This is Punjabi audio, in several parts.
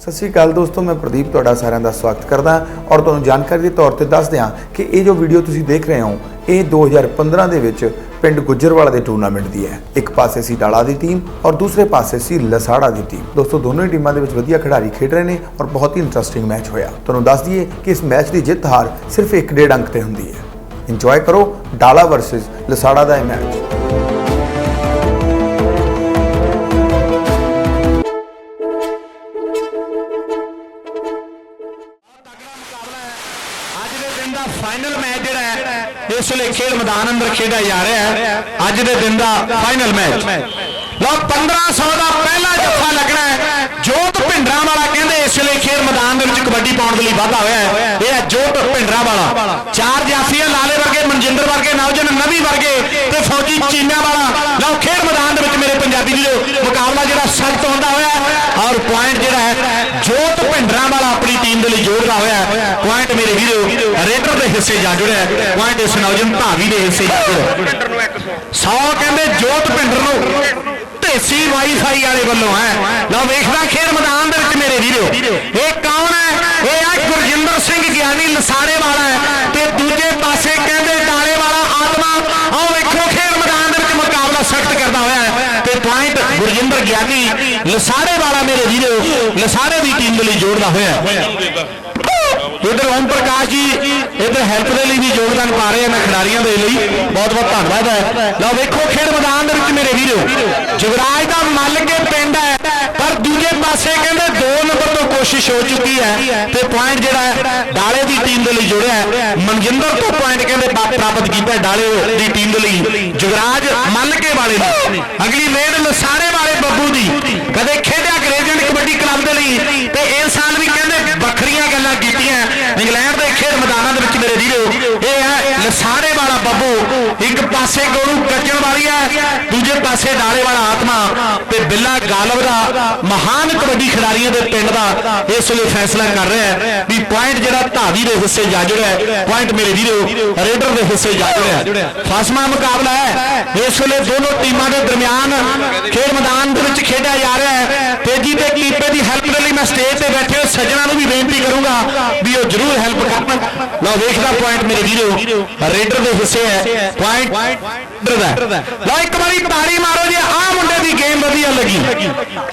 ਸਤਿ ਸ਼੍ਰੀ ਅਕਾਲ ਦੋਸਤੋ ਮੈਂ ਪ੍ਰਦੀਪ ਤੁਹਾਡਾ ਸਾਰਿਆਂ ਦਾ ਸਵਾਗਤ ਕਰਦਾ ਔਰ ਤੁਹਾਨੂੰ ਜਾਣਕਾਰੀ ਦੇ ਤੌਰ ਤੇ ਦੱਸ ਦਿਆਂ ਕਿ ਇਹ ਜੋ ਵੀਡੀਓ ਤੁਸੀਂ ਦੇਖ ਰਹੇ ਹੋ ਇਹ 2015 ਦੇ ਵਿੱਚ ਪਿੰਡ ਗੁੱਜਰਵਾਲਾ ਦੇ ਟੂਰਨਾਮੈਂਟ ਦੀ ਹੈ। ਇੱਕ ਪਾਸੇ ਸੀ ਡਾਲਾ ਦੀ ਟੀਮ ਔਰ ਦੂਸਰੇ ਪਾਸੇ ਸੀ ਲਸਾੜਾ ਦੀ ਟੀਮ। ਦੋਸਤੋ, ਦੋਨੋਂ ਹੀ ਟੀਮਾਂ ਦੇ ਵਿੱਚ ਵਧੀਆ ਖਿਡਾਰੀ ਖੇਡ ਰਹੇ ਨੇ ਔਰ ਬਹੁਤ ਹੀ ਇੰਟਰਸਟਿੰਗ ਮੈਚ ਹੋਇਆ। ਤੁਹਾਨੂੰ ਦੱਸ ਦਈਏ ਕਿ ਇਸ ਮੈਚ ਦੀ ਜਿੱਤ ਹਾਰ ਸਿਰਫ 1.5 ਅੰਕ ਤੇ ਹੁੰਦੀ ਹੈ। ਇੰਜੋਏ ਕਰੋ ਡਾਲਾ ਵਰਸਸ ਲਸਾੜਾ ਦਾ ਇਹ ਮੈਚ ਹੈ ਖੇਡ ਮੈਦਾਨ ਅੰਦਰ ਖੇਡਿਆ ਜਾ ਰਿਹਾ ਹੈ। ਅੱਜ ਦੇ ਦਿਨ ਦਾ ਫਾਈਨਲ ਮੈਚ ਲਓ 1500 ਦਾ ਪਹਿਲਾ ਜੱਫਾ ਲੱਗਣਾ ਹੈ। ਜੋਤ ਭਿੰਡਰਾਂ ਵਾਲਾ ਕਹਿੰਦੇ ਇਸ ਵੇਲੇ ਖੇਡ ਮੈਦਾਨ ਦੇ ਵਿੱਚ ਕਬੱਡੀ ਪਾਉਣ ਦੇ ਲਈ ਵਾਧਾ ਹੋਇਆ ਹੈ। ਇਹ ਹੈ ਜੋਤ ਭਿੰਡਰਾਂ ਵਾਲਾ ਚਾਰ ਜਾਫੀ ਲਾਲੇ ਵਰਗੇ, ਮਨਜਿੰਦਰ ਵਰਗੇ, ਨਵਜਨ ਨਵੀ ਵਰਗੇ ਤੇ ਫੌਜੀ ਚੀਨਾ ਵਾਲਾ ਲਓ, ਖੇਡ ਮੈਦਾਨ ਦੇ ਵਿੱਚ ਮੇਰੇ ਪੰਜਾਬੀ ਵੀਰੋ ਮੁਕਾਬਲਾ ਜਿਹੜਾ ਸਖਤ ਹੁੰਦਾ ਹੋਇਆ ਔਰ ਪੁਆਇੰਟ ਜਿਹੜਾ ਹੈ, ਜੋਤ ਭਿੰਡਰਾਂ ਵਾਲਾ ਟੀਮ ਦੇ ਲਈ ਜੋੜਦਾ ਹੋਇਆ ਪੁਆਇੰਟ ਮੇਰੇ ਵੀਰੋ, ਰੇਡਰ ਦੇ ਹਿੱਸੇ ਜਾ ਜੁੜਿਆ ਪੁਆਇੰਟ ਇਸ ਨੌਜਵਾਨ ਧਾਵੀ ਦੇ ਹਿੱਸੇ ਜਾ ਜੁੜਿਆ 100 ਕਹਿੰਦੇ ਜੋਤ ਭਿੰਡਰ ਨੂੰ ਢੇਸੀ ਵਾਈਫਾਈ ਵਾਲੇ ਵੱਲੋਂ ਹੈ। ਲਓ ਵੇਖਦਾ ਖੇਡ ਮੈਦਾਨ ਦੇ ਵਿੱਚ ਮੇਰੇ ਵੀਰੋ। ਇਹ ਕੌਣ ਹੈ? ਇਹ ਆ ਗੁਰਜਿੰਦਰ ਸਿੰਘ ਗਿਆਨੀ ਲਸਾੜੇ ਵਾਲਾ ਹੈ ਤੇ ਦੂਜੇ ਪਾਸੇ ਕਹਿੰਦੇ ਡਾਲੇ ਵਾਲਾ ਆਤਮਾ ਆਓ ਵੇਖੋ ਖੇਡ ਮੈਦਾਨ ਦੇ ਵਿੱਚ ਮੁਕਾਬਲਾ ਸਖਤ ਕਰਦਾ ਹੋਇਆ ਹੈ ਤੇ ਪੁਆਇੰਟ ਗੁਰਜਿੰਦਰ ਗਿਆਨੀ ਲਸਾੜੇ ਵਾਲਾ ਮੇਰੇ ਵੀਰੋ ਲਸਾੜੇ ਦੀ ਟੀਮ ਦੇ ਲਈ ਜੋੜਦਾ ਹੋਇਆ ਹੈ। ਇਧਰ ਓਮ ਪ੍ਰਕਾਸ਼ ਜੀ, ਇਧਰ ਹੈਲਪ ਦੇ ਲਈ ਵੀ ਯੋਗਦਾਨ ਪਾ ਰਹੇ ਹਨ ਖਿਡਾਰੀਆਂ ਦੇ ਲਈ। ਬਹੁਤ ਬਹੁਤ ਧੰਨਵਾਦ ਹੈ। ਲਓ ਵੇਖੋ ਖੇਡ ਮੈਦਾਨ ਦੇ ਵਿੱਚ ਮੇਰੇ ਵੀਰੋ ਜੁਗਰਾਜ ਦਾ ਮੱਲ ਕੇ ਪਿੰਡ ਹੈ। ਦੂਜੇ ਪਾਸੇ ਕਹਿੰਦੇ 2 ਨੰਬਰ ਤੋਂ ਕੋਸ਼ਿਸ਼ ਹੋ ਚੁੱਕੀ ਹੈ ਤੇ ਪੁਆਇੰਟ ਜਿਹੜਾ ਹੈ, ਡਾਲੇ ਦੀ ਟੀਮ ਦੇ ਲਈ ਜੁੜਿਆ ਹੈ। ਮਨਜਿੰਦਰ ਤੋਂ ਪੁਆਇੰਟ ਕਹਿੰਦੇ ਪ੍ਰਾਪਤ ਕੀਤਾ ਡਾਲੇ ਦੀ ਟੀਮ ਦੇ ਲਈ। ਜੁਗਰਾਜ ਮੱਲ ਵਾਲੇ ਨੇ। ਅਗਲੀ ਮੇਡ ਲਸਾਰੇ ਵਾਲੇ ਬੱਬੂ ਦੀ। ਕਦੇ ਖੇਡਿਆ ਗ੍ਰੇਜੈਂਟ ਕਬੱਡੀ ਕਲੱਬ ਦੇ ਲਈ ਤੇ ਇਸ ਸਾਲ ਵੀ ਕਹਿੰਦੇ ਵੱਖਰੀਆਂ ਗੱਲਾਂ ਕੀਤੀਆਂ। ਇੰਗਲੈਂਡ ਦੇ ਖੇਡ ਮੈਦਾਨਾਂ ਦੇ ਵਿੱਚ ਮੇਰੇ ਵੀਰੋ, ਇਹ ਹੈ ਲਸਾਰੇ ਵਾਲਾ ਬੱਬੂ। ਇੱਕ ਪਾਸੇ ਗੋਰੂ ਕੱਜਣ ਵਾਲੀ ਹੈ, ਦੂਜੇ ਪਾਸੇ ਡਾਲੇ ਵਾਲਾ ਆਤਮਾ ਤੇ ਬਿੱਲਾ ਗਾਲਵ ਦਾ ਮਹਾਨ ਕਬੱਡੀ ਖਿਡਾਰੀਆਂ ਦੇ ਪਿੰਡ ਦਾ ਇਸ ਵੇਲੇ ਫੈਸਲਾ ਕਰ ਰਿਹਾ ਹੈ ਵੀ ਪੁਆਇੰਟ ਜਿਹੜਾ ਧਾਵੀ ਦੇ ਹਿੱਸੇ ਜਾ ਜੁੜਿਆ ਪੁਆਇੰਟ ਮੇਰੇ ਵੀਰੋ, ਰੇਡਰ ਦੇ ਹਿੱਸੇ ਜਾ ਜੁੜਿਆ ਫਾਸਮਾ ਮੁਕਾਬਲਾ ਹੈ। ਇਸ ਵੇਲੇ ਦੋਨੋਂ ਟੀਮਾਂ ਦੇ ਦਰਮਿਆਨ ਖੇਡ ਮੈਦਾਨ ਦੇ ਵਿੱਚ ਖੇਡਿਆ ਜਾ ਰਿਹਾ ਹੈ। ਤੇਜੀ ਤੇ ਕੀਪੇ ਦੀ ਹੈਲਪ ਦੇ ਲਈ ਮੈਂ ਸਟੇਜ ਤੇ ਬੈਠੇ ਹੋਏ ਸੱਜਣਾ ਨੂੰ ਵੀ ਬੇਨਤੀ ਕਰੂੰਗਾ ਵੀ ਉਹ ਜ਼ਰੂਰ ਹੈਲਪ ਕਰਨ। ਲਓ, ਵੇਖਦਾ ਪੁਆਇੰਟ ਮੇਰੇ ਵੀਰੋ, ਰੇਡਰ ਦੇ ਹਿੱਸੇ ਹੈ। ਪੁਆਇੰਟ ਲਓ ਇੱਕ ਵਾਰੀ ਤਾੜੀ ਮਾਰੋ ਜੀ, ਆਹ ਮੁੰਡੇ ਦੀ ਗੇਮ ਵਧੀਆ ਲੱਗੀ।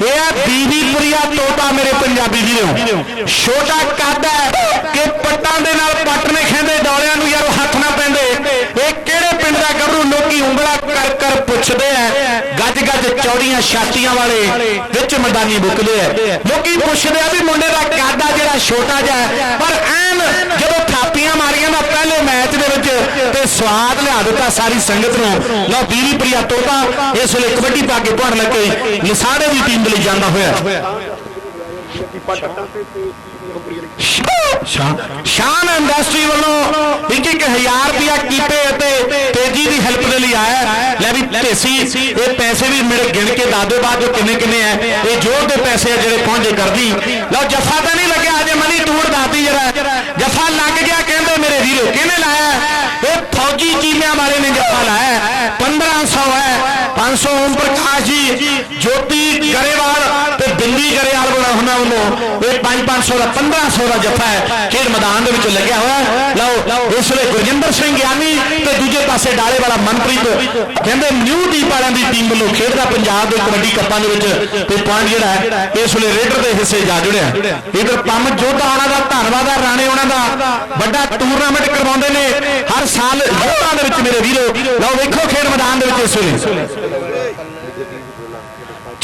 ਇਹ ਆ ਬੀਬੀਪੁਰੀਆ ਤੋਤਾ ਮੇਰੇ ਪੰਜਾਬੀ ਵੀਰੋ। ਛੋਟਾ ਕੱਦ ਹੈ ਕਿ ਪੱਟਾਂ ਦੇ ਨਾਲ ਪੱਟ ਨੇ ਖੇਂਦੇ, ਡੋਲਿਆਂ ਨੂੰ ਯਾਰ ਹੱਥ ਨਾ ਪੈਂਦੇ। ਇਹ ਕਿਹੜੇ ਪਿੰਡ ਦਾ ਗੱਭਰੂ? ਲੋਕੀ ਉਂਗਲਾ ਕਰ ਕਰ ਪੁੱਛਦੇ ਆ। ਗੱਜ ਗੱਜ ਚੌੜੀਆਂ ਛਾਤੀਆਂ ਵਾਲੇ ਵਿੱਚ ਮੈਦਾਨੀ ਬੁੱਕਦੇ ਆ। ਲੋਕੀ ਪੁੱਛਦੇ ਆ ਵੀ ਮੁੰਡੇ ਦਾ ਕੱਦ ਆ ਜਿਹੜਾ ਛੋਟਾ ਜਿਹਾ ਪਰ ਐਨ ਜਦੋਂ ਥਾਪੀਆਂ ਮਾਰੀਆਂ ਨਾ, ਪਹਿਲੇ ਮੈਚ ਦੇ ਵਿੱਚ ਤੇ ਸਵਾਦ ਲਿਆ ਦਿੱਤਾ ਸਾਰੀ ਸੰਗਤ ਨੂੰ। ਲਓ ਬੀਰੀ ਪ੍ਰਿਆ ਤੋਤਾ, ਇਸ ਵੇਲੇ ਕਬੱਡੀ ਪਾ ਕੇ ਪੜਨ ਲੱਗੇ। ਲਸਾੜੇ ਦੀ ਟੀਮ ਦੇ ਲਈ ਜਾਂਦਾ ਹੋਇਆ। ਸ਼ਾਨ ਇੰਡਸਟਰੀ ਵੱਲੋਂ ਇੱਕ ਇੱਕ ਹਜ਼ਾਰ ਰੁਪਿਆ ਕੀਤੇ ਅਤੇ ਤੇਜੀ ਦੀ ਹੈਲਪ ਦੇ ਲਈ ਆਇਆ ਲੈ ਵੀ ਢੇਸੀ ਇਹ ਪੈਸੇ ਵੀ ਮੇਰੇ ਗਿਣ ਕੇ ਦੱਸ ਦਿਓ ਬਾਅਦ ਜੋ ਕਿੰਨੇ ਕਿੰਨੇ ਆ। ਇਹ ਜੋਰ ਦੇ ਪੈਸੇ ਆ ਜਿਹੜੇ ਪਹੁੰਚੇ ਕਰਦੀ। ਲਓ ਜੱਫਾ ਤਾਂ ਨਹੀਂ ਲੱਗਿਆ ਅਜੇ ਦਾਤੀ ਜਰਾ ਜੱਫਾ ਲੱਗ ਗਿਆ, ਕਹਿੰਦੇ ਮੇਰੇ ਵੀਰੋ, ਕਿਹਨੇ ਲਾਇਆ ਇਹ ਫੌਜੀ ਚੀਲਿਆਂ ਵਾਲੇ ਨੇ ਜੱਫਾ ਲਾਇਆ ਹੈ। 1500 ਹੈ 500 ਓਮ ਪ੍ਰਕਾਸ਼ ਜੀ, ਜੋਤੀ ਗਰੇਵਾਲ ਤੇ ਦਿੱਲੀ ਗਰੇਵਾਲ ਬਣਾ ਉਹਨਾਂ। ਵੱਲੋਂ ਇਹ 5-500 ਦਾ 1500 ਦਾ ਜੱਫਾ ਹੈ। ਖੇਡ ਮੈਦਾਨ ਦੇ ਵਿੱਚ ਲੱਗਿਆ ਹੋਇਆ ਲਓ, ਇਸ ਵੇਲੇ ਗੁਰਜਿੰਦਰ ਸਿੰਘ ਗਿਆਨੀ ਤੇ ਦੂਜੇ ਪਾਸੇ ਡਾਲੇ ਵਾਲਾ ਮਨਪ੍ਰੀਤ ਕਹਿੰਦੇ ਨਿਊ ਦੀਪ ਵਾਲਿਆਂ ਦੀ ਟੀਮ ਵੱਲੋਂ ਖੇਡਦਾ ਪੰਜਾਬ ਦੇ ਕਬੱਡੀ ਕੱਪਾਂ ਦੇ ਵਿੱਚ ਤੇ ਪੁਆਇੰਟ ਜਿਹੜਾ ਹੈ, ਇਸ ਵੇਲੇ ਰੇਡਰ ਦੇ ਹਿੱਸੇ ਜਾ ਜੁੜਿਆ ਇਧਰ ਪੰਮ ਜੋਧਾ ਉਹਨਾਂ ਦਾ ਧੰਨਵਾਦ ਹੈ, ਰਾਣੇ ਉਹਨਾਂ ਦਾ। ਵੱਡਾ ਟੂਰਨਾਮੈਂਟ ਕਰਵਾਉਂਦੇ ਨੇ। ਹਰ ਸਾਲ ਯੋਧਾ ਦੇ ਵਿੱਚ ਮੇਰੇ ਵੀਰੋ, ਲਓ ਵੇਖੋ ਖੇਡ ਮੈਦਾਨ ਦੇ ਵਿੱਚ ਇਸ ਵੇਲੇ।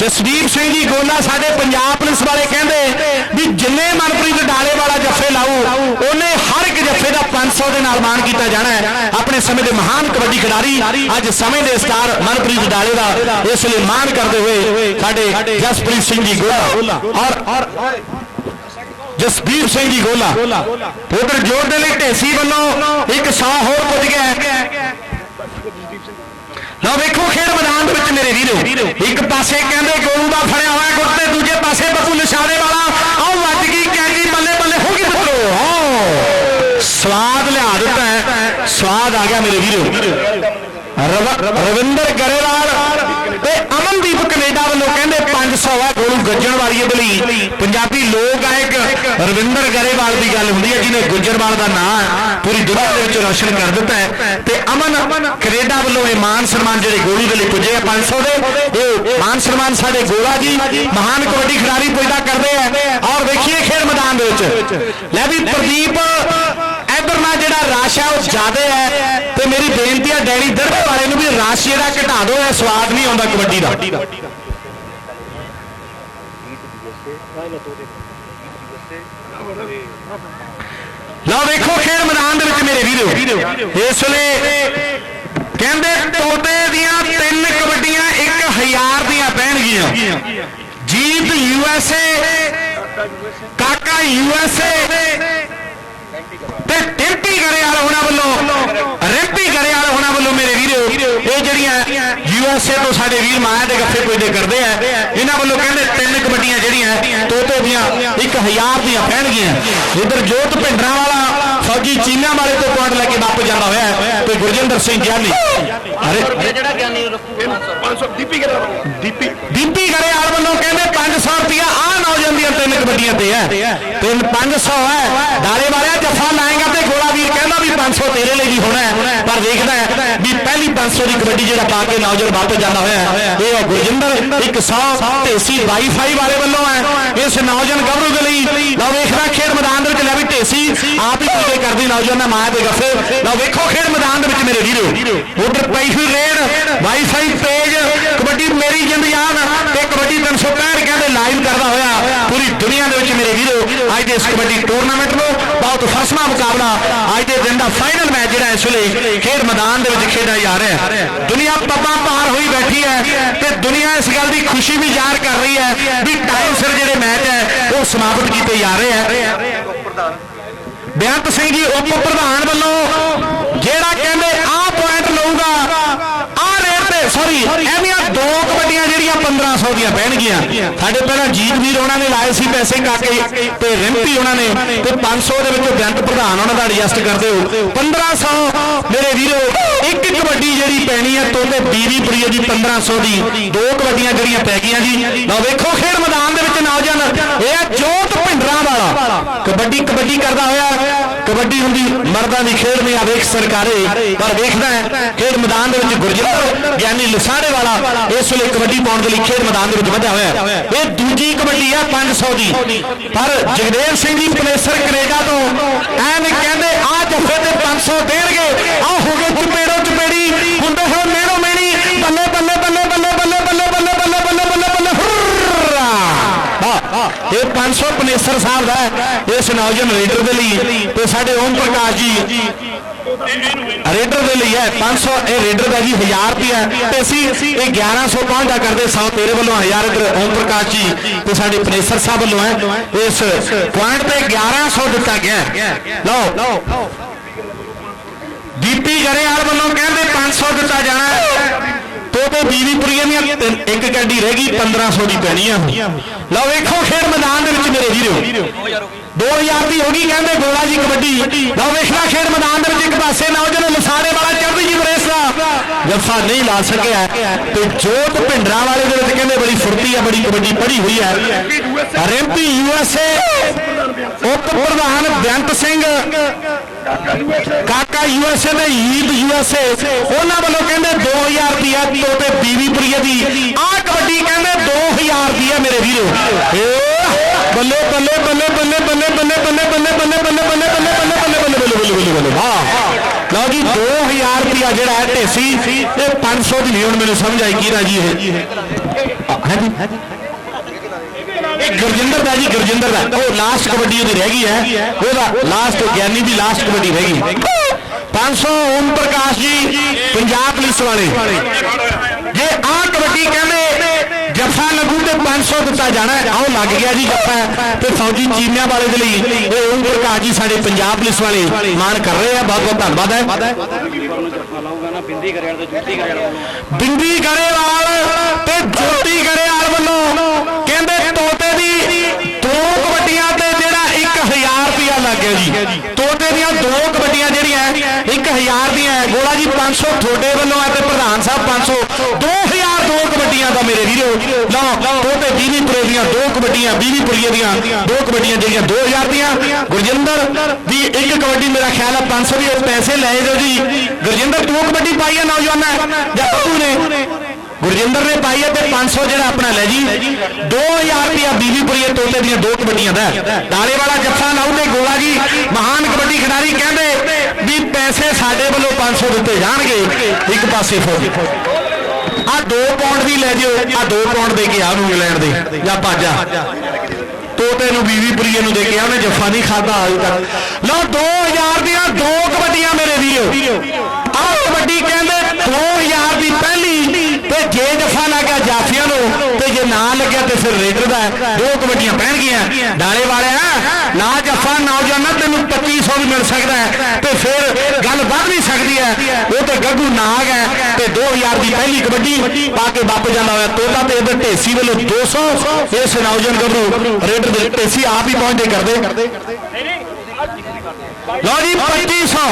ਜਸਦੀਪ ਸਿੰਘ ਜੀ ਗੋਲਾ ਸਾਡੇ ਪੰਜਾਬ ਪੁਲਿਸ ਵਾਲੇ ਕਹਿੰਦੇ ਵੀ ਜਿੰਨੇ ਮਨਪ੍ਰੀਤ ਡਾਲੇ ਵਾਲਾ ਜੱਫੇ ਲਾਊ, ਉਹਨੇ ਹਰ ਇੱਕ ਜੱਫੇ ਦਾ 500 ਦੇ ਨਾਲ ਮਾਣ ਕੀਤਾ ਜਾਣਾ ਹੈ। ਆਪਣੇ ਸਮੇਂ ਦੇ ਮਹਾਨ ਕਬੱਡੀ ਖਿਡਾਰੀ, ਅੱਜ ਸਮੇਂ ਦੇ ਸਟਾਰ ਮਨਪ੍ਰੀਤ ਡਾਲੇ ਦਾ, ਇਸ ਲਈ ਮਾਣ ਕਰਦੇ ਹੋਏ ਸਾਡੇ ਜਸਪ੍ਰੀਤ ਸਿੰਘ ਜੀ ਗੋਲਾ ਔਰ ਜਸਬੀਰ ਸਿੰਘ ਜੀ ਗੋਲਾ, ਉਧਰ ਜੋਰ ਦੇ ਲਈ ਢੇਸੀ ਵੱਲੋਂ ਇੱਕ 100 ਹੋਰ ਪੁੱਜ ਗਿਆ ਲਓ ਵੇਖੋ ਖੇਡ ਮੈਦਾਨ ਵਿੱਚ ਮੇਰੇ ਵੀਰੋ। ਇੱਕ ਪਾਸੇ ਕਹਿੰਦੇ ਗੋਲੂ ਦਾ ਫੜਿਆ ਹੋਇਆ ਗੁੱਟ ਦੂਜੇ ਪਾਸੇ ਬੱਬੂ ਨਿਸ਼ਾਨੇ ਵਾਲਾ। ਆਹ ਵੱਜ ਗਈ ਕੈਂਡੀ, ਬੱਲੇ ਬੱਲੇ ਹੋ ਗਈ ਮਿੱਤਰੋ। ਆਹ ਸਵਾਦ ਲਿਆ ਦਿੱਤਾ ਹੈ। ਸਵਾਦ ਆ ਗਿਆ ਮੇਰੇ ਵੀਰੋ। ਰਵਿੰਦਰ ਗਰੇਵਾਲ ਤੇ ਅਮਨਦੀਪ ਕੈਨੇਡਾ ਵੱਲੋਂ ਕਹਿੰਦੇ 500 ਵਾ ਗੋਲੂ ਗੱਜਣ ਵਾਲੀਏ ਦੇ ਪੰਜਾਬੀ ਲੋਕ ਗਾਇਕ ਰਵਿੰਦਰ ਗਰੇਵਾਲ ਦੀ ਗੱਲ ਹੁੰਦੀ ਹੈ, ਜਿਹਨੇ ਗੁੱਜਰਵਾਲ ਦਾ ਨਾਮ ਪੂਰੀ ਦੁਨੀਆ ਦੇ ਵਿੱਚ ਰੋਸ਼ਨ ਕਰ ਦਿੱਤਾ ਹੈ। ਤੇ ਅਮਨ ਕੈਨੇਡਾ ਵੱਲੋਂ ਇਹ ਮਾਨ ਸਨਮਾਨ ਜਿਹੜੇ ਗੋਲੂ ਦੇ ਲਈ ਪੁੱਜੇ ਆ 500 ਦੇ। ਇਹ ਮਾਨ ਸਨਮਾਨ ਸਾਡੇ ਗੋਲਾ ਜੀ, ਮਹਾਨ ਕਬੱਡੀ ਖਿਡਾਰੀ ਪੈਦਾ ਕਰਦੇ ਆ। ਔਰ ਵੇਖੀਏ ਖੇਡ ਮੈਦਾਨ ਦੇ ਵਿੱਚ। ਲੈ ਵੀ ਪ੍ਰਦੀਪ, ਇਧਰ ਜਿਹੜਾ ਰਸ਼ ਹੈ ਉਹ ਜ਼ਿਆਦਾ ਹੈ ਤੇ ਮੇਰੀ ਬੇਨਤੀ ਹੈ ਡੈਡੀ ਦਰਵੇ ਵਾਲੇ ਨੂੰ ਵੀ ਰਸ਼ ਜਿਹੜਾ ਘਟਾ ਦਿਓ, ਇਹ ਸਵਾਦ ਨਹੀਂ ਆਉਂਦਾ ਕਬੱਡੀ ਦਾ। ਲਓ ਵੇਖੋ ਖੇਡ ਮੈਦਾਨ ਦੇ ਵਿੱਚ ਮੇਰੇ ਵੀਰੋ। ਇਸ ਵੇਲੇ ਕਹਿੰਦੇ ਤੋਤੇ ਦੀਆਂ ਤਿੰਨ ਕਬੱਡੀਆਂ 1000 ਦੀਆਂ ਪੈਣਗੀਆਂ। ਜੀਤ ਯੂ ਐਸ ਏ ਕਾਕਾ ਯੂ ਐਸ ਏ ਤੇ ਟਿੰਪੀ ਗਰੇਵਾਲ ਹੋਣਾ ਵੱਲੋਂ ਰਿੰਪੀ ਗਰੇਵਾਲ ਹੋਣਾ ਵੱਲੋਂ ਮੇਰੇ ਵੀਰੋ ਇਹ ਜਿਹੜੀਆਂ ਯੂ ਤੋਂ ਸਾਡੇ ਵੀਰ ਮਾਇਆ ਦੇ ਗੱਫੇ ਪੁੱਜਦੇ ਕਰਦੇ ਆ। ਇਹਨਾਂ ਵੱਲੋਂ ਕਹਿੰਦੇ ਤਿੰਨ ਕਬੱਡੀਆਂ ਜਿਹੜੀਆਂ ਤੋਤੇ ਦੀਆਂ 1000 ਦੀਆਂ ਪੈਣਗੀਆਂ। ਇਧਰ ਜੋਤ ਭਿੰਡਰਾਂ ਵਾਲਾ ਫੌਜੀ ਚੀਨਾ ਵਾਲੇ ਤੋਂ ਪੁਆਇੰਟ ਲੈ ਕੇ ਵਾਪਸ ਜਾਂਦਾ ਹੋਇਆ ਹੈ ਤੇ ਗੁਰਜਿੰਦਰ ਸਿੰਘ ਗਿਆਨੀ। ਅਰੇ। ਜਿਹੜਾ ਗਿਆਨੀ ਰੱਖੂ 500 ਦੀਪੀ ਦੀਪੀ ਗਰੇਵਾਲ ਵੱਲੋਂ ਕਹਿੰਦੇ 500 ਰੁਪਿਆ ਆ ਨੌਜਵਾਨ ਦੀਆਂ ਤਿੰਨ ਕਬੱਡੀਆਂ ਤੇ ਹੈ। ਤਿੰਨ 500 ਹੈ। ਦਾਰੇ ਵਾਲਿਆ ਜੱਫਾ ਲਾਏਗਾ ਤੇ ਗੋਲਾ ਵੀਰ ਕਹਿੰਦਾ ਵੀ 500 ਤੇਰੇ ਲਈ ਵੀ ਹੋਣਾ ਪਰ ਦੇਖਦਾ ਹੈ ਵੀ ਪਹਿਲੀ 500 ਦੀ ਕਬੱਡੀ ਜਿਹੜਾ ਪਾ ਕੇ ਨੌਜਵਾਨ ਵਾਪਸ ਜਾਂਦਾ ਹੋਇਆ ਹੈ। ਇਹ ਹੈ ਗੁਰਜਿੰਦਰ 100 ਢੇਸੀ ਵਾਈਫਾਈ ਵਾਲੇ ਵੱਲੋਂ ਹੈ। ਇਸ ਨੌਜਵਾਨ ਗੱਭਰੂ ਦੇ ਲਈ ਲਓ ਵੇਖਦਾ ਖੇਡ ਮੈਦਾਨ ਦੇ ਵਿੱਚ ਲੈ ਵੀ ਢੇਸੀ ਆਪ ਹੀ ਕਰਦੀ ਨੌਜਵਾਨਾਂ ਦਾ ਮਾਇਆ ਦੇ ਗੱਫੇ ਲਓ ਵੇਖੋ ਖੇਡ ਮੈਦਾਨ ਦੇ ਵਿੱਚ ਮੇਰੇ ਵੀਰੋ। ਉਧਰ ਪਈ ਰੇਡ, ਵਾਈਫਾਈ ਪੇਜ ਕਬੱਡੀ ਮੇਰੀ ਜਿੰਦ ਯਾਦ ਤੇ ਕਬੱਡੀ 365 ਕਹਿੰਦੇ ਲਾਈਵ ਕਰਦਾ ਹੋਇਆ ਪੂਰੀ ਦੁਨੀਆ ਦੇ ਵਿੱਚ ਮੇਰੇ ਵੀਰੋ। ਅੱਜ ਦੇ ਇਸ ਕਬੱਡੀ ਟੂਰਨਾਮੈਂਟ ਨੂੰ ਬਹੁਤ ਫਸਮਾ ਮੁਕਾਬਲਾ। ਅੱਜ ਦੇ ਦਿਨ ਦਾ ਫਾਈਨਲ ਮੈਚ ਜਿਹੜਾ ਇਸ ਵੇਲੇ ਖੇਡ ਮੈਦਾਨ ਦੇ ਵਿੱਚ ਖੇਡਿਆ ਜਾ ਰਿਹਾ ਹੈ। ਦੁਨੀਆ ਪੱਪਾਂ ਪਾਰ ਹੋਈ ਬੈਠੀ ਹੈ ਤੇ ਦੁਨੀਆ ਇਸ ਗੱਲ ਦੀ ਖੁਸ਼ੀ ਵੀ ਜ਼ਾਹਰ ਕਰ ਰਹੀ ਹੈ ਵੀ ਟਾਈਮ ਸਿਰ ਜਿਹੜੇ ਮੈਚ ਹੈ ਉਹ ਸਮਾਪਤ ਕੀਤੇ ਜਾ ਰਹੇ ਹੈ। ਬੇਅੰਤ ਸਿੰਘ ਜੀ, ਉਪ ਪ੍ਰਧਾਨ ਵੱਲੋਂ ਜਿਹੜਾ ਕਹਿੰਦੇ ਆਹ ਪੁਆਇੰਟ ਲਊਗਾ, ਆਹ ਰੇਟ ਤੇ ਸੌਰੀ ਐਵੇਂ ਦੋ ਕਬੱਡੀਆਂ ਜਿਹੜੀਆਂ 1500 ਦੀਆਂ ਪੈਣਗੀਆਂ। ਸਾਡੇ ਪਹਿਲਾਂ ਜੀਤ ਵੀਰ ਉਹਨਾਂ ਨੇ ਲਾਏ ਸੀ ਪੈਸੇ ਕਾਕੇ ਤੇ ਰਿੰਪੀ ਉਹਨਾਂ ਨੇ ਤੇ 500 ਦੇ ਵਿੱਚ ਬੇਅੰਤ ਪ੍ਰਧਾਨ ਉਹਨਾਂ ਦਾ ਐਡਜਸਟ ਕਰਦੇ ਹੋ। 1500 ਮੇਰੇ ਵੀਰੋ ਇੱਕ ਕਬੱਡੀ ਜਿਹੜੀ ਪੈਣੀ ਹੈ ਤੋਤੇ ਬੀਵੀ ਪੁਰੀਏ ਦੀ 1500 ਦੀ। ਦੋ ਕਬੱਡੀਆਂ ਜਿਹੜੀਆਂ ਪੈ ਗਈਆਂ ਜੀ। ਲਓ ਵੇਖੋ, ਖੇਡ ਮੈਦਾਨ ਦੇ ਵਿੱਚ ਨੌਜਵਾਨ। ਇਹ ਹੈ ਜੋਤ ਭਿੰਡਰਾਂ ਵਾਲਾ। ਕਬੱਡੀ ਕਬੱਡੀ ਕਰਦਾ ਹੋਇਆ। ਕਬੱਡੀ ਹੁੰਦੀ ਮਰਦਾਂ ਦੀ ਖੇਡ ਨਹੀਂ ਆ, ਵੇਖ ਸਰਕਾਰੇ। ਪਰ ਵੇਖਦਾ ਹੈ, ਖੇਡ ਮੈਦਾਨ ਦੇ ਵਿੱਚ ਗੁਰਜਿੰਦਰ ਗਿਆਨੀ ਲਸਾੜੇ ਵਾਲਾ ਇਸ ਵੇਲੇ ਕਬੱਡੀ ਪਾਉਣ ਦੇ ਲਈ ਖੇਡ ਮੈਦਾਨ ਦੇ ਵਿੱਚ ਵਧਿਆ ਹੋਇਆ ਇਹ ਦੂਜੀ ਕਬੱਡੀ ਹੈ 500 ਦੀ। ਪਰ ਜਗਦੇਵ ਸਿੰਘ ਜੀ ਪਲੇਸਰ ਕੈਨੇਡਾ ਤੋਂ 500 ਸਾਹਿਬ ਦਾ ਇਸ ਨੌਜਵਾਨ ਰੇਡਰ ਦੇ ਲਈ। ਤੇ ਸਾਡੇ ਓਮ ਪ੍ਰਕਾਸ਼ ਜੀ, ਰੇਡਰ ਦੇ ਲਈ ਹੈ 500 ਇਹ ਰੇਡਰ ਦਾ ਜੀ 1000 ਰੁਪਿਆ ਤੇ ਅਸੀਂ ਇਹ 1100 ਪਹੁੰਚਦਾ ਕਰਦੇ 100 ਤੇਰੇ ਵੱਲੋਂ 1000 ਇਧਰ ਓਮ ਪ੍ਰਕਾਸ਼ ਜੀ, ਤੇ ਸਾਡੇ ਪਨੇਸਰ ਸਾਹਿਬ ਵੱਲੋਂ ਹੈ, ਇਸ ਪੁਆਇੰਟ ਤੇ 1100 ਦਿੱਤਾ ਗਿਆ ਲਓ। ਦੀਪੀ ਗਰੇਵਾਲ ਵੱਲੋਂ ਕਹਿੰਦੇ 500 ਦਿੱਤਾ ਜਾਣਾ ਹੈ। ਤੋਤੇ ਬੀਵੀਪੁਰੀਆਂ ਦੀਆਂ ਇੱਕ ਕੈਡੀ ਰਹਿ ਗਈ 1500 ਦੀ ਪੈਣੀ ਆ ਲਓ ਵੇਖੋ ਖੇਡ ਮੈਦਾਨ ਦੇ ਵਿੱਚ ਮੇਰੇ ਵੀਰੋ। 2000 ਦੀ ਹੋ ਗਈ ਕਹਿੰਦੇ ਗੋਲਾ ਜੀ ਕਬੱਡੀ। ਲਓ ਵੇਖਣਾ ਖੇਡ ਮੈਦਾਨ ਦੇ ਵਿੱਚ ਇੱਕ ਪਾਸੇ ਨੌਜਵਾਨ ਲਸਾੜੇ ਵਾਲਾ ਚੜ੍ਹਦੀ ਜੀ ਬਰੇਸ ਦਾ। ਜੱਫਾ ਨਹੀਂ ਲਾ ਸਕਿਆ। ਤੇ ਜੋਤ ਭਿੰਡਰਾਂ ਵਾਲੇ ਦੇ ਵਿੱਚ ਕਹਿੰਦੇ ਬੜੀ ਫੁਰਤੀ ਆ, ਬੜੀ ਕਬੱਡੀ ਪੜੀ ਹੋਈ ਹੈ ਰਿੰਪੀ ਯੂਐਸਏ ਉਪ ਪ੍ਰਧਾਨ ਬੇਅੰਤ ਸਿੰਘ ਕਾਕਾ ਯੂਐਸਏ ਤੇ ਈਦ ਯੂਐਸਏ ਉਹਨਾਂ ਵੱਲੋਂ ਕਹਿੰਦੇ 2000 ਰੁਪਿਆ ਤੋਤੇ ਬੀਵੀਪੁਰੀਏ ਦੀ ਆਹ ਕਬੱਡੀ ਕਹਿੰਦੇ 2000 ਦੀ ਮੇਰੇ ਵੀਰੋ ਬੱਲੇ ਬੱਲੇ ਬੱਲੇ ਬੱਲੇ ਬੱਲੇ ਬੱਲੇ ਬੱਲੇ ਬੱਲੇ ਬੱਲੇ ਬੱਲੇ ਬੱਲੇ ਬੱਲੇ ਬੱਲੇ ਬੱਲੇ ਬੱਲੇ ਬੱਲੇ ਬੱਲੇ ਬੱਲੇ ਵਾਹ ਲਓ ਜੀ 2000 ਰੁਪਿਆ ਜਿਹੜਾ ਹੈ ਢੇਸੀ ਇਹ 500 ਦੀ ਨਹੀਂ ਹੁਣ ਮੈਨੂੰ ਸਮਝ ਆਈ ਕੀ ਰਾਜੀ ਹੈ ਜੀ ਇਹ ਗੁਰਜਿੰਦਰ ਦਾ ਜੀ, ਗੁਰਜਿੰਦਰ ਦਾ। ਉਹ ਲਾਸਟ ਕਬੱਡੀ ਉਹਦੀ ਰਹਿ ਗਈ ਹੈ। ਉਹਦਾ ਲਾਸਟ ਗਿਆਨੀ ਦੀ ਲਾਸਟ ਕਬੱਡੀ ਰਹਿ ਗਈ। 500 ਓਮ ਪ੍ਰਕਾਸ਼ ਜੀ, ਪੰਜਾਬ ਪੁਲਿਸ ਵਾਲੇ। ਜੇ ਆਹ ਕਬੱਡੀ ਕਹਿੰਦੇ, ਜੱਫਾ ਲੱਗੂ ਤੇ 500 ਦਿੱਤਾ ਜਾਣਾ ਹੈ। ਆਓ ਲੱਗ ਗਿਆ ਜੀ ਜੱਫਾ। ਤੇ ਫੌਜੀ ਚੀਮਿਆਂ ਵਾਲੇ ਦੇ ਲਈ ਇਹ ਓਮ ਪ੍ਰਕਾਸ਼ ਜੀ ਸਾਡੇ ਪੰਜਾਬ ਪੁਲਿਸ ਵਾਲੇ ਮਾਣ ਕਰ ਰਹੇ ਆ। ਬਹੁਤ ਬਹੁਤ ਧੰਨਵਾਦ ਹੈ। ਬਿੰਦੀ ਕਰਿਆ ਤੇ ਜੁੱਤੀ ਗਰੇਵਾਲ ਤੇ ਜੋਤੀ ਗਰੇਵਾਲ ਵੱਲੋਂ ਕਹਿੰਦੇ ਤੋਤੇ ਦੀ ਦੋ ਕਬੱਡੀਆਂ ਤੇ ਜਿਹੜਾ 1000 ਰੁਪਿਆ ਲੱਗ ਗਿਆ ਜੀ ਤੋਤੇ ਦੀਆਂ ਦੋ ਕਬੱਡੀਆਂ ਜਿਹੜੀਆਂ 1000 500 ਤੁਹਾਡੇ ਵੱਲੋਂ ਹੈ ਪ੍ਰਧਾਨ ਸਾਹਿਬ 500 2000 ਦੋ ਕਬੱਡੀਆਂ ਦਾ ਮੇਰੇ ਵੀਰੋ। ਲਓ ਉਹਦੇ ਬੀਵੀਪੁਰੇ ਦੀਆਂ ਦੋ ਕਬੱਡੀਆਂ ਬੀਵੀਪੁਰੀਏ ਦੀਆਂ ਦੋ ਕਬੱਡੀਆਂ ਜਿਹੜੀਆਂ 2000 ਦੀਆਂ। ਗੁਰਜਿੰਦਰ ਦੀ ਇੱਕ ਕਬੱਡੀ ਮੇਰਾ ਖਿਆਲ ਹੈ 500 ਵੀ ਉਹ ਪੈਸੇ ਲਏ ਜਾਓ ਜੀ। ਗੁਰਜਿੰਦਰ, ਤੂੰ ਕਬੱਡੀ ਪਾਈ ਹੈ ਨੌਜਵਾਨਾਂ? ਜਾਂ ਨੇ? ਗੁਰਜਿੰਦਰ ਨੇ ਪਾਈ ਹੈ ਤੇ 500 ਜਿਹੜਾ ਆਪਣਾ ਲੈ ਜੀ। 2000 ਰੁਪਇਆ ਬੀਬੀਪੁਰੀਏ ਤੋਤੇ ਦੀਆਂ ਦੋ ਕਬੱਡੀਆਂ ਦਾ। ਦਾਲੇ ਵਾਲਾ ਜੱਫਾ ਲਾਉਂਦੇ ਗੋਲਾ ਜੀ। ਮਹਾਨ ਕਬੱਡੀ ਖਿਡਾਰੀ ਕਹਿੰਦੇ ਵੀ ਪੈਸੇ ਸਾਡੇ ਵੱਲੋਂ 500 ਦਿੱਤੇ ਜਾਣਗੇ। ਇੱਕ ਪਾਸੇ ਫੋਨ ਆ 2 ਪਾਉਂਡ ਵੀ ਲੈ ਜਿਓ। ਆ 2 ਪਾਉਂਡ ਦੇ ਕੇ ਆ ਨੂੰ ਇੰਗਲੈਂਡ ਦੇ। ਜਾਂ ਭਾਜਾ। ਤੋਤੇ ਨੂੰ ਬੀਬੀਪੁਰੀਏ ਨੂੰ ਦੇ ਕੇ ਆ ਉਹਨੇ ਜੱਫਾ ਨਹੀਂ ਖਾਦਾ ਅਜੇ ਤੱਕ। ਲਓ 2000 ਦੀਆਂ ਦੋ ਕਬੱਡੀਆਂ ਮੇਰੇ ਵੀਰੋ। ਆਹ ਕਬੱਡੀ ਕਹਿੰਦੇ 2000 ਦੀ ਜੇ ਜੱਫਾ ਲੱਗਾ ਜਾਫੀਆਂ ਨੂੰ ਤੇ ਜੇ ਨਾ ਲੱਗਿਆ ਤੇ ਫਿਰ ਰੇਡਰ ਦਾ। ਦੋ ਕਬੱਡੀਆਂ ਪੈਣਗੀਆਂ ਡਾਲੇ ਵਾਲਿਆ ਨਾ ਜੱਫਾ ਨੌਜਵਾਨਾਂ ਤੈਨੂੰ 2500 ਵੀ ਮਿਲ ਸਕਦਾ ਹੈ। ਤੇ ਫਿਰ ਗੱਲ ਵੱਧ ਵੀ ਸਕਦੀ ਹੈ। ਉਹ ਤੇ ਗੱਗੂ ਨਾਗ ਹੈ ਤੇ 2000 ਦੀ ਪਹਿਲੀ ਕਬੱਡੀ ਪਾ ਕੇ ਵਾਪਸ ਜਾਂਦਾ ਹੋਇਆ। ਤੋਤਾ ਤੇ ਇਧਰ ਢੇਸੀ ਵੱਲੋਂ 200 ਇਸ ਨੌਜਵਾਨ ਗੱਭਰੂ ਰੇਡਰ ਦੇ ਢੇਸੀ ਆਪ ਹੀ ਪਹੁੰਚਦੇ ਕਰਦੇ। ਲਓ ਜੀ 2500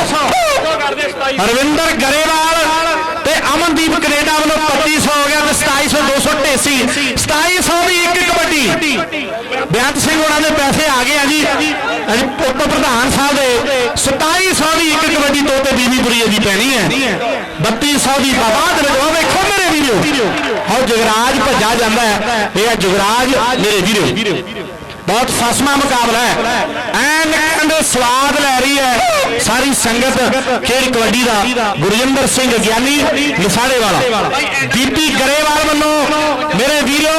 ਅਰਵਿੰਦਰ ਗਰੇਵਾਲ ਤੇ ਅਮਨਦੀਪ ਕੈਨੇਡਾ ਵੱਲੋਂ 2500 ਹੋ ਗਿਆ ਤੇ 2700 200 ਢੇਸੀ 2700 ਦੀ ਇੱਕ ਕਬੱਡੀ। ਬੇਅੰਤ ਸਿੰਘ ਹੋਣਾ ਦੇ ਪੈਸੇ ਆ ਗਏ ਆ ਜੀ। ਅਜੀ ਉਪ ਪ੍ਰਧਾਨ ਸਾਹਿਬ ਦੇ 2700 ਦੀ ਇੱਕ ਕਬੱਡੀ ਤੋਤੇ ਬੀਬੀਪੁਰੀ ਦੀ ਪੈਣੀ ਹੈ। 3200 ਦੀ ਬਾਬਾਦ ਵਿੱਚ ਵੇਖੋ ਮੇਰੇ ਵੀਰੋ। ਹਾਂ ਜਗਰਾਜ ਭੱਜਾ ਜਾਂਦਾ ਹੈ। ਇਹ ਜਗਰਾਜ ਮੇਰੇ ਵੀਰੋ। ਬਹੁਤ ਫਸਮਾ ਮੁਕਾਬਲਾ ਹੈ। ਐਨ ਕਹਿੰਦੇ ਸਵਾਦ ਲੈ ਰਹੀ ਹੈ ਸਾਰੀ ਸੰਗਤ, ਖੇਡ ਕਬੱਡੀ ਦਾ, ਗੁਰਜਿੰਦਰ ਸਿੰਘ ਗਿਆਨੀ ਲਿਸਾੜੇ ਵਾਲਾ। ਦੀਪੀ ਗਰੇਵਾਲ ਵੱਲੋਂ ਮੇਰੇ ਵੀਰੋ,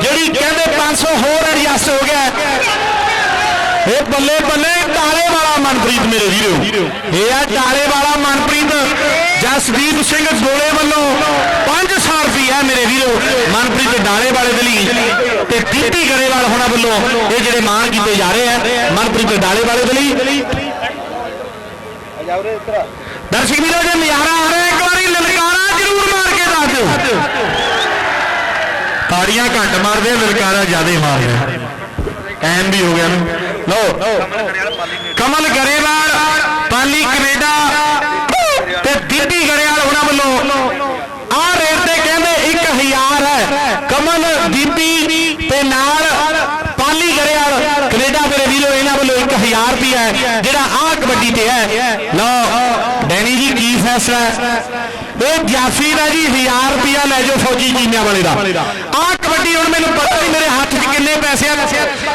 ਜਿਹੜੀ ਕਹਿੰਦੇ 500 ਹੋਰ ਐਡਜਸਟ ਹੋ ਗਿਆ, ਇਹ ਬੱਲੇ ਬੱਲੇ ਟਾਲੇ ਵਾਲਾ ਮਨਪ੍ਰੀਤ ਮੇਰੇ ਵੀਰੋ। ਇਹ ਆ ਟਾਲੇ ਵਾਲਾ ਮਨਪ੍ਰੀਤ ਜਸਦੀਪ ਸਿੰਘ ਗੋਲੇ ਵੱਲੋਂ 500 ਰੁਪਏ ਮੇਰੇ ਵੀਰੋ। ਮਨਪ੍ਰੀਤ ਡਾਲੇ ਵਾਲੇ ਦੇ ਲਈ ਤੇ ਦੀਪੀ ਗਰੇਵਾਲ ਹੋਣਾ ਵੱਲੋਂ ਇਹ ਜਿਹੜੇ ਮਾਣ ਕੀਤੇ ਜਾ ਰਹੇ ਆ, ਮਨਪ੍ਰੀਤ ਡਾਲੇ ਵਾਲੇ ਦੇ ਲਈ। ਦਰਸ਼ਕ ਵੀਰੋ, ਜੇ ਨਜ਼ਾਰਾ ਆ ਰਿਹਾ, ਇੱਕ ਵਾਰੀ ਲਲਕਾਰਾ ਜ਼ਰੂਰ ਮਾਰ ਕੇ ਦੱਸ ਦਿਓ। ਤਾੜੀਆਂ ਘੱਟ ਮਾਰਦੇ ਲਲਕਾਰਾ ਜ਼ਿਆਦਾ ਮਾਰਦੇ ਆ। ਟਾਈਮ ਵੀ ਹੋ ਗਿਆ ਨੂੰ। ਲਓ। ਕਮਲ ਗਰੇਵਾਲ, ਪਾਲੀ ਕੈਨੇਡਾ ਤੇ ਦੀਦੀ ਗਰੇਵਾਲ ਉਹਨਾਂ ਵੱਲੋਂ। ਆਹ ਰੇਟ ਤੇ ਕਹਿੰਦੇ 1000 ਹੈ। ਕਮਲ, ਦੀਪੀ ਤੇ ਨਾਲ ਪਾਲੀ ਗਰੇਵਾਲ, ਕੈਨੇਡਾ ਮੇਰੇ ਵੀਰੋ, ਇਹਨਾਂ ਵੱਲੋਂ 1000 ਰੁਪਿਆ ਹੈ, ਜਿਹੜਾ ਆਹ ਕਬੱਡੀ ਤੇ ਹੈ। ਲਓ ਡੈਨੀ ਜੀ, ਕੀ ਫੈਸਲਾ ਹੈ? ਇਹ ਜਾਫੀ ਦਾ ਜੀ 1000 ਰੁਪਿਆ ਲੈ ਜਾਓ ਫੌਜੀ ਜੀਨਿਆਂ ਵਾਲੇ ਦਾ। ਆਹ ਕਬੱਡੀ ਹੁਣ ਮੈਨੂੰ ਪਤਾ ਨਹੀਂ ਮੇਰੇ ਹੱਥ 'ਚ ਕਿੰਨੇ ਪੈਸੇ ਆ।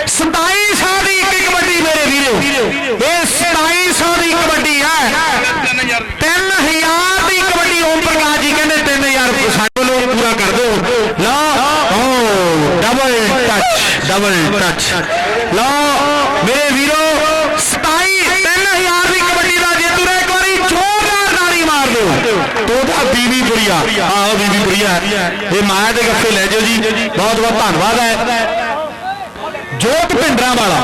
2700 ਦੀ ਇੱਕ ਕਬੱਡੀ ਮੇਰੇ ਵੀਰੋ ਇਹ 2700 ਦੀ ਕਬੱਡੀ ਹੈ 3000 ਦੀ ਕਬੱਡੀ ਓਮ ਪ੍ਰਕਾਸ਼ ਜੀ ਕਹਿੰਦੇ 3000 ਸਾਡੇ ਵੱਲੋਂ ਪੂਰਾ ਕਰ ਦਿਓ। ਲਓ, ਓ ਡਬਲ ਟੱਚ ਡਬਲ ਟੱਚ ਲਓ, ਮੇਰੇ ਵੀਰੋ 27 3000 ਦੀ ਕਬੱਡੀ ਦਾ ਜੇਤੂ ਨੇ ਇੱਕ ਵਾਰੀ ਜ਼ੋਰਦਾਰ ਤਾੜੀ ਮਾਰ ਦਿਓ। ਤੋਤਾ ਬੀਬੀ ਪੁਰੀਆ ਆਹੋ, ਬੀਬੀ ਪੁਰੀਆ ਇਹ ਮਾਇਆ ਦੇ ਗੱਫੇ ਲੈ ਜਾਓ ਜੀ। ਬਹੁਤ ਬਹੁਤ ਧੰਨਵਾਦ ਹੈ। ਜੋਤ ਭਿੰਡਰਾਂ ਵਾਲਾ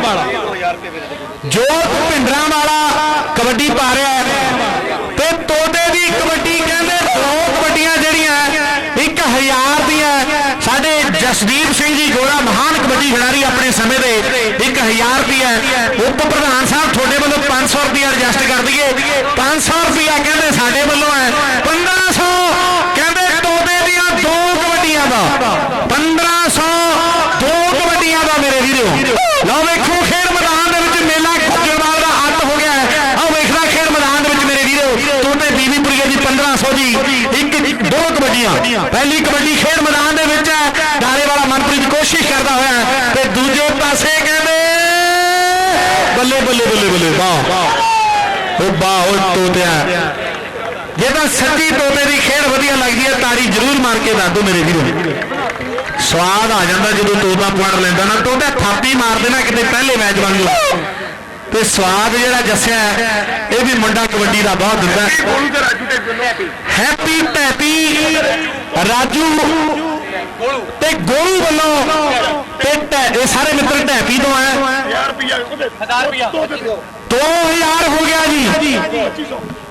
ਜੋ ਭਿੰਡਰਾਂ ਵਾਲਾ ਕਬੱਡੀ ਪਾ ਰਿਹਾ ਹੈ ਤੇ ਤੋਤੇ ਦੀ ਕਬੱਡੀ ਕਹਿੰਦੇ ਦੋ ਕਬੱਡੀਆਂ ਜਿਹੜੀਆਂ ਇੱਕ 1000 ਦੀਆਂ ਸਾਡੇ ਜਸਦੀਪ ਸਿੰਘ ਜੀ ਗੋਰਾ ਮਹਾਨ ਕਬੱਡੀ ਖਿਡਾਰੀ ਆਪਣੇ ਸਮੇਂ ਦੇ 1000 ਰੁਪਿਆ ਉਪ ਪ੍ਰਧਾਨ ਸਾਹਿਬ ਤੁਹਾਡੇ ਵੱਲੋਂ 500 ਰੁਪਿਆ ਐਡਜਸਟ ਕਰ ਦਈਏ। 500 ਰੁਪਿਆ ਕਹਿੰਦੇ ਸਾਡੇ ਵੱਲੋਂ ਹੈ। 1500 ਕਹਿੰਦੇ ਤੋਤੇ ਦੀਆਂ ਦੋ ਕਬੱਡੀਆਂ ਦਾ 1500 ਦੋ ਕਬੱਡੀਆਂ ਦਾ ਮੇਰੇ ਵੀਰੋ ਲਓ ਵੇਖੋ ਖੇਡ ਮੈਦਾਨ ਦੇ ਵਿੱਚ ਮੇਲਾ ਗੁਜਰਵਾਲ ਦਾ ਅੱਤ ਹੋ ਗਿਆ ਹੈ ਆਹ ਵੇਖਦਾ ਖੇਡ ਮੈਦਾਨ ਦੇ ਵਿੱਚ ਮੇਰੇ ਵੀਰੋ ਤੋਤੇ ਬੀਬੀਪੁਰੀਆ ਜੀ 1500 ਜੀ ਇੱਕ ਇੱਕ ਦੋ ਕਬੱਡੀਆਂ ਪਹਿਲੀ ਕਬੱਡੀ ਖੇਡ ਮੈਦਾਨ ਦੇ ਵਿੱਚ ਹੈ ਡਾਲੇ ਵਾਲਾ ਮਨਪ੍ਰੀਤ ਕੋਸ਼ਿਸ਼ ਕਰਦਾ ਹੋਇਆ ਹੈ ਤੇ ਦੂਜੇ ਪਾਸੇ ਕਹਿੰਦੇ ਬੱਲੇ ਬੱਲੇ ਬੱਲੇ ਬੱਲੇ ਵਾਹ। ਉਹ ਵਾਹ ਉਹ ਤੋਤਿਆ। ਜੇ ਤਾਂ ਸੱਚੀ ਤੋਤੇ ਦੀ ਖੇਡ ਵਧੀਆ ਲੱਗਦੀ ਹੈ ਤਾੜੀ ਜ਼ਰੂਰ ਮਾਰ ਕੇ ਦੱਸ ਮੇਰੇ ਵੀਰੋ। ਸਵਾਦ ਆ ਜਾਂਦਾ ਜਦੋਂ ਤੋਤਾ ਪੁਆੜ ਲੈਂਦਾ ਨਾ ਤੋਤਾ ਥਾਪੀ ਮਾਰ ਦੇਣਾ ਕਿਤੇ ਪਹਿਲੇ ਮੈਚ ਵਾਂਗੂ ਤੇ ਸਵਾਦ ਜਿਹੜਾ ਜੱਸਿਆ ਇਹ ਵੀ ਮੁੰਡਾ ਕਬੱਡੀ ਦਾ ਬਹੁਤ ਦਿੰਦਾ। ਹੈਪੀ ਪੈਪੀ ਰਾਜੂ ਤੇ ਗੋਲੂ ਵੱਲੋਂ ਤੇ ਟੈ- ਇਹ ਸਾਰੇ ਮਿੱਤਰ ਢੈਪੀ ਤੋਂ ਆਏ 2000 ਹੋ ਗਿਆ ਜੀ।